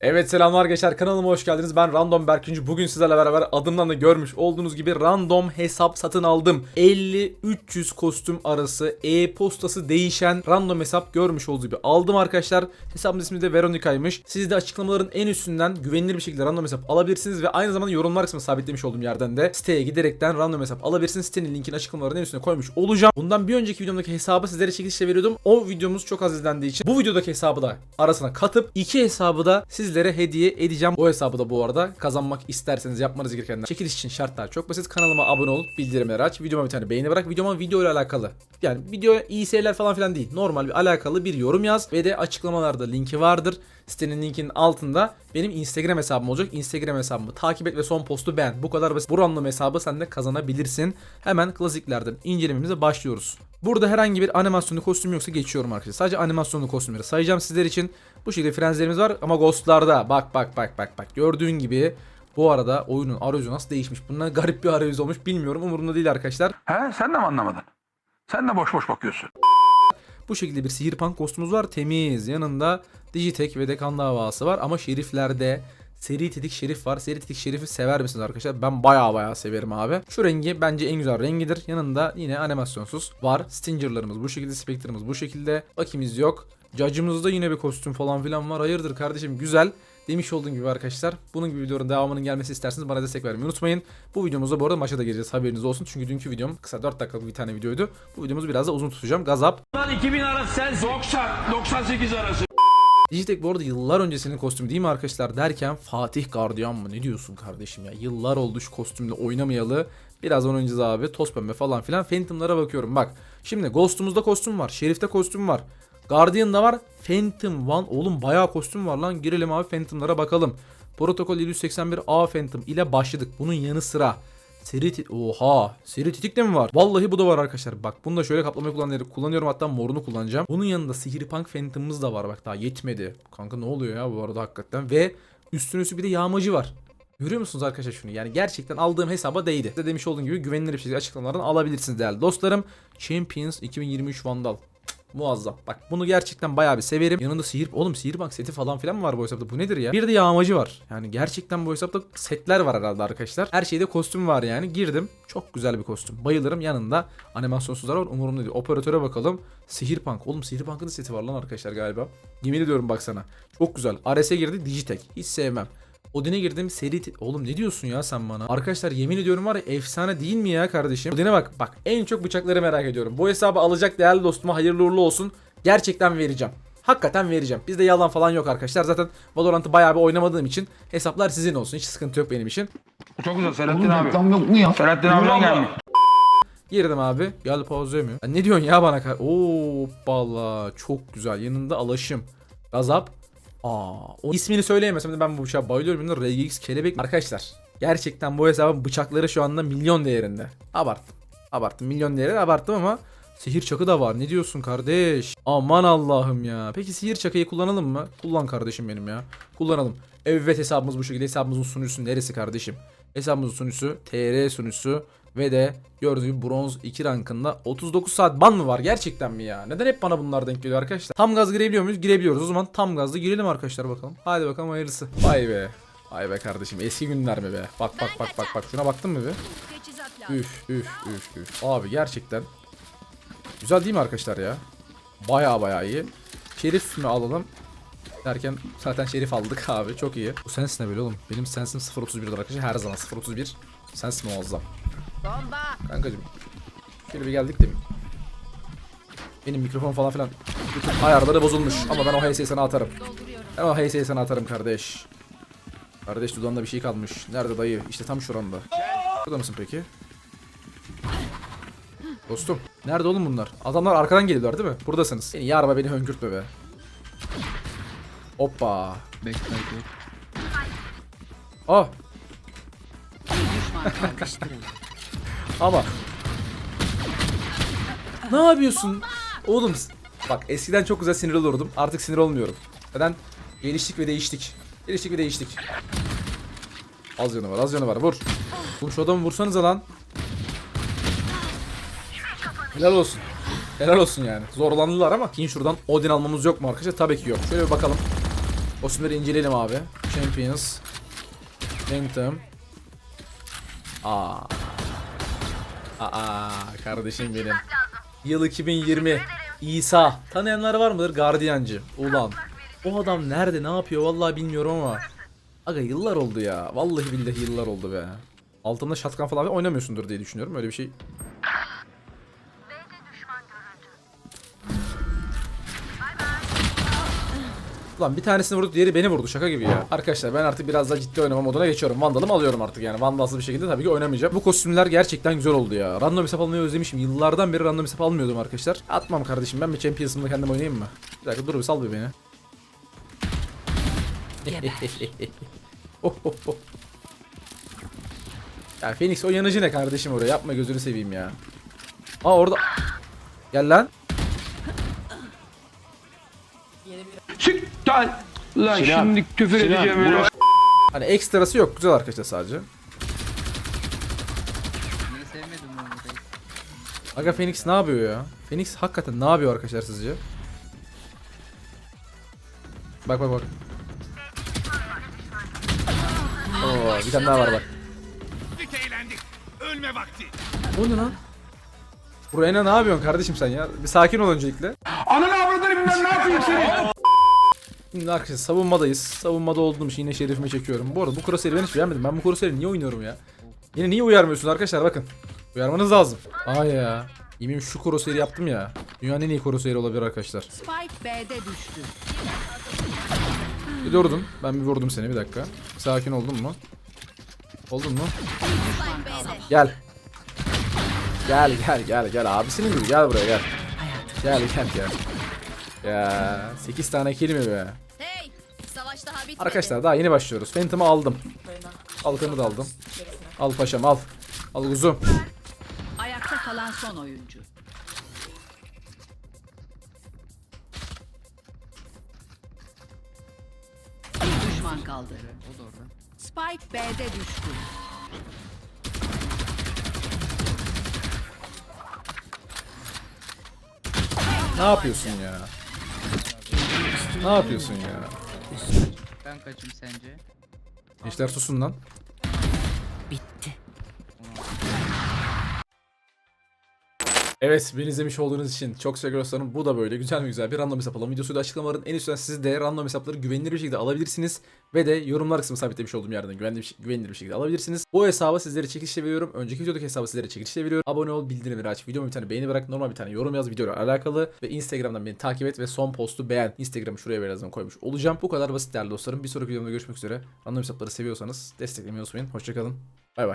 Evet selamlar gençler kanalıma hoş geldiniz. Ben Random Berkinci. Bugün sizlerle beraber adımdan da görmüş olduğunuz gibi random hesap satın aldım. 50-300 kostüm arası e-postası değişen random hesap görmüş olduğunuz gibi aldım arkadaşlar. Hesabın ismi de Veronica'ymış. Siz de açıklamaların en üstünden güvenilir bir şekilde random hesap alabilirsiniz ve aynı zamanda yorumlar kısmına sabitlemiş olduğum yerden de siteye giderekten random hesap alabilirsiniz. Sitenin linkini açıklamaların en üstüne koymuş olacağım. Bundan bir önceki videomdaki hesabı sizlere çekilişle veriyordum. O videomuz çok az izlendiği için bu videodaki hesabı da arasına katıp iki hesabı da sizlere hediye edeceğim. O hesabı da bu arada kazanmak isterseniz yapmanız gerekenler. Çekiliş için şartlar çok basit. Kanalıma abone olup bildirimleri aç. Videoma bir tane beğeni bırak. Videoma video ile alakalı. Yani video iyi seyirler falan filan değil. Normal bir alakalı bir yorum yaz. Ve de açıklamalarda linki vardır. Sitenin linkinin altında benim Instagram hesabım olacak. Instagram hesabımı takip et ve son postu beğen. Bu kadar basit. Bu hesabı sen de kazanabilirsin. Hemen klasiklerden incelememize başlıyoruz. Burada herhangi bir animasyonlu kostüm yoksa geçiyorum arkadaşlar. Sadece animasyonlu kostümleri sayacağım sizler için. Bu şekilde frenzilerimiz var ama ghostlarda bak bak bak bak bak gördüğün gibi bu arada oyunun arayüzü nasıl değişmiş? Bundan garip bir arayüz olmuş bilmiyorum umurumda değil arkadaşlar. He sen de mi anlamadın? Sen de boş boş bakıyorsun. Bu şekilde bir sihirpunk kostümümüz var. Temiz. Yanında Digitek ve de kan davası var. Ama şeriflerde seri tetik şerif var. Seri tetik şerifi sever misiniz arkadaşlar? Ben baya baya severim abi. Şu rengi bence en güzel rengidir. Yanında yine animasyonsuz var. Stinger'larımız bu şekilde. Spectre'ımız bu şekilde. Bakimiz yok. Judge'ımızda yine bir kostüm falan filan var. Hayırdır kardeşim güzel. Demiş olduğum gibi arkadaşlar bunun gibi videoların devamının gelmesi isterseniz bana destek vermeyi unutmayın. Bu videomuzda bu arada maça da gireceğiz haberiniz olsun. Çünkü dünkü videom kısa 4 dakikalık bir tane videoydu. Bu videomuzu biraz da uzun tutacağım. Gazap. Lan 2000 arası sensin. 90, 98 arası. Digitek bu arada yıllar öncesinin kostümü değil mi arkadaşlar derken Fatih Gardiyan mı? Ne diyorsun kardeşim ya? Yıllar oldu şu kostümle oynamayalı. Birazdan oynayacağız abi toz pembe falan filan. Phantom'lara bakıyorum. Bak şimdi Ghost'umuzda kostüm var Şerif'te kostüm var. Guardian'da var Phantom One. Oğlum bayağı kostüm var lan. Girelim abi Phantom'lara bakalım. Protokol 781 A Phantom ile başladık. Bunun yanı sıra Seri ti- Oha. Seri titik de mi var? Vallahi bu da var arkadaşlar. Bak bunu da şöyle kaplamayı kullanıyorum. kullanıyorum. Hatta morunu kullanacağım. Bunun yanında Sihirpunk Phantom'ımız da var. Bak daha yetmedi. Kanka ne oluyor ya bu arada hakikaten. Ve üstüne üstü bir de yağmacı var. Görüyor musunuz arkadaşlar şunu? Yani gerçekten aldığım hesaba değdi. Size demiş olduğum gibi güvenilir bir şekilde açıklamalardan alabilirsiniz değerli dostlarım. Champions 2023 Vandal. Muazzam. Bak bunu gerçekten bayağı bir severim. Yanında sihir... Oğlum sihirbak seti falan filan mı var bu hesapta? Bu nedir ya? Bir de yağmacı var. Yani gerçekten bu hesapta setler var herhalde arkadaşlar. Her şeyde kostüm var yani. Girdim. Çok güzel bir kostüm. Bayılırım. Yanında animasyonsuzlar var. Umurumda değil. Operatöre bakalım. Sihirpunk. Oğlum Sihirpunk'ın da seti var lan arkadaşlar galiba. Yemin ediyorum baksana. Çok güzel. Ares'e girdi. Digitek. Hiç sevmem. Odin'e girdim seri... Oğlum ne diyorsun ya sen bana? Arkadaşlar yemin ediyorum var ya efsane değil mi ya kardeşim? Odin'e bak. Bak en çok bıçakları merak ediyorum. Bu hesabı alacak değerli dostuma hayırlı uğurlu olsun. Gerçekten vereceğim. Hakikaten vereceğim. Bizde yalan falan yok arkadaşlar. Zaten Valorant'ı bayağı bir oynamadığım için hesaplar sizin olsun. Hiç sıkıntı yok benim için. Çok güzel Selahattin abi. reklam yok mu ya? Selahattin abiden gelmiş. Girdim abi. Gel pauze mi? Ya ne diyorsun ya bana? Hoppala. Çok güzel. Yanında alaşım. Gazap. Aa, o ismini söyleyemesem de ben bu bıçağa bayılıyorum. RGX kelebek. Arkadaşlar gerçekten bu hesabın bıçakları şu anda milyon değerinde. Abarttım. Abarttım. Milyon değerinde abarttım ama sihir çakı da var. Ne diyorsun kardeş? Aman Allah'ım ya. Peki sihir çakıyı kullanalım mı? Kullan kardeşim benim ya. Kullanalım. Evet hesabımız bu şekilde. Hesabımızın sunucusu neresi kardeşim? Hesabımızın sunucusu TR sunucusu ve de gördüğünüz gibi bronz 2 rankında 39 saat ban mı var gerçekten mi ya? Neden hep bana bunlar denk geliyor arkadaşlar? Tam gaz girebiliyor muyuz? Girebiliyoruz. O zaman tam gazlı girelim arkadaşlar bakalım. Hadi bakalım hayırlısı. Vay be. Vay be kardeşim eski günler mi be? Bak bak bak bak bak şuna baktın mı be? Üf üf üf üf. Abi gerçekten güzel değil mi arkadaşlar ya? Baya baya iyi. Şerif mi alalım? Derken zaten şerif aldık abi çok iyi. Bu sens ne böyle oğlum? Benim sensim 0.31'dir arkadaşlar her zaman 0.31. Sens muazzam. Bomba. Kankacım. Şöyle bir geldik değil mi? Benim mikrofon falan filan bütün ayarları bozulmuş ama ben o HS'yi sana atarım. Ben o HS'yi sana atarım kardeş. Kardeş dudağında bir şey kalmış. Nerede dayı? İşte tam şuranda. Burada mısın peki? Dostum. Nerede oğlum bunlar? Adamlar arkadan geliyorlar değil mi? Buradasınız. Seni yarma beni hönkürtme be. Hoppa. Ah. Ama. Ne yapıyorsun? Oğlum bak eskiden çok güzel sinir olurdum. Artık sinir olmuyorum. Neden? Geliştik ve değiştik. Geliştik ve değiştik. Az yanı var, az yanı var. Vur. Oğlum şu adamı vursanıza lan. Helal olsun. Helal olsun yani. Zorlandılar ama. Kin şuradan Odin almamız yok mu arkadaşlar? Tabii ki yok. Şöyle bir bakalım. Kostümleri inceleyelim abi. Champions. Phantom. Aa. Aa kardeşim benim. Yıl 2020. İsa. Tanıyanlar var mıdır? Gardiyancı. Ulan. O adam nerede ne yapıyor vallahi bilmiyorum ama. Aga yıllar oldu ya. Vallahi billahi yıllar oldu be. Altında şatkan falan oynamıyorsundur diye düşünüyorum. Öyle bir şey. Ulan bir tanesini vurdu diğeri beni vurdu şaka gibi ya. Arkadaşlar ben artık biraz daha ciddi oynama moduna geçiyorum. Vandal'ımı alıyorum artık yani. Vandalsız bir şekilde tabii ki oynamayacağım. Bu kostümler gerçekten güzel oldu ya. Random hesap almayı özlemişim. Yıllardan beri random hesap almıyordum arkadaşlar. Atmam kardeşim ben bir Champions'ımda kendim oynayayım mı? Bir dakika dur bir sal bir beni. Oh, oh, oh. Ya Phoenix o yanıcı ne kardeşim oraya yapma gözünü seveyim ya. Aa orada. Gel lan. Çık lan. Lan şimdi küfür edeceğim ya. Hani ekstrası yok güzel arkadaşlar sadece. Niye sevmedim ben burayı? Aga Phoenix ne yapıyor ya? Phoenix hakikaten ne yapıyor arkadaşlar sizce? Bak bak bak. Oo, bir tane daha var bak. eğlendik. Ölme vakti. O ne lan? Buraya ne yapıyorsun kardeşim sen ya? Bir sakin ol öncelikle. Ananı avradını bilmem ne yapayım seni. Arkadaşlar savunmadayız. Savunmada olduğum için yine şerifime çekiyorum. Bu arada bu crosshair'i ben hiç beğenmedim. Ben bu crosshair'i niye oynuyorum ya? Yine niye uyarmıyorsunuz arkadaşlar bakın. Uyarmanız lazım. Ay ya. Yemin şu crosshair'i yaptım ya. Dünyanın en iyi crosshair'i olabilir arkadaşlar. Spike B'de düştü. Bir durdum. Ben bir vurdum seni bir dakika. Sakin oldun mu? Oldun mu? Gel. Gel gel gel gel abisinin gibi gel buraya gel. Gel gel gel. Ya 8 tane kill mi be? Hey! Savaş daha bitmedi. Arkadaşlar daha yeni başlıyoruz. Phantom'ı aldım. Kalkanı da aldım. Al paşam al. Al uzun. Ayakta kalan son oyuncu. Bir düşman kaldı. Spike B'de düştü. Ne yapıyorsun ya? Ne yapıyorsun ya? Ben kaçım sence? Gençler susun lan. Evet beni izlemiş olduğunuz için çok teşekkür ederim. Bu da böyle güzel mi güzel bir random hesap alalım. Videosu da açıklamaların en üstünden siz de random hesapları güvenilir bir şekilde alabilirsiniz. Ve de yorumlar kısmı sabitlemiş olduğum yerden güvenilir, güvenilir bir şekilde alabilirsiniz. Bu hesabı sizlere çekilişle veriyorum. Önceki videodaki hesabı sizlere çekilişle veriyorum. Abone ol, bildirimleri aç, videoma bir tane beğeni bırak, normal bir tane yorum yaz videoyla alakalı. Ve Instagram'dan beni takip et ve son postu beğen. Instagram'ı şuraya birazdan koymuş olacağım. Bu kadar basit değerli dostlarım. Bir sonraki videomda görüşmek üzere. Random hesapları seviyorsanız desteklemeyi unutmayın. Hoşçakalın.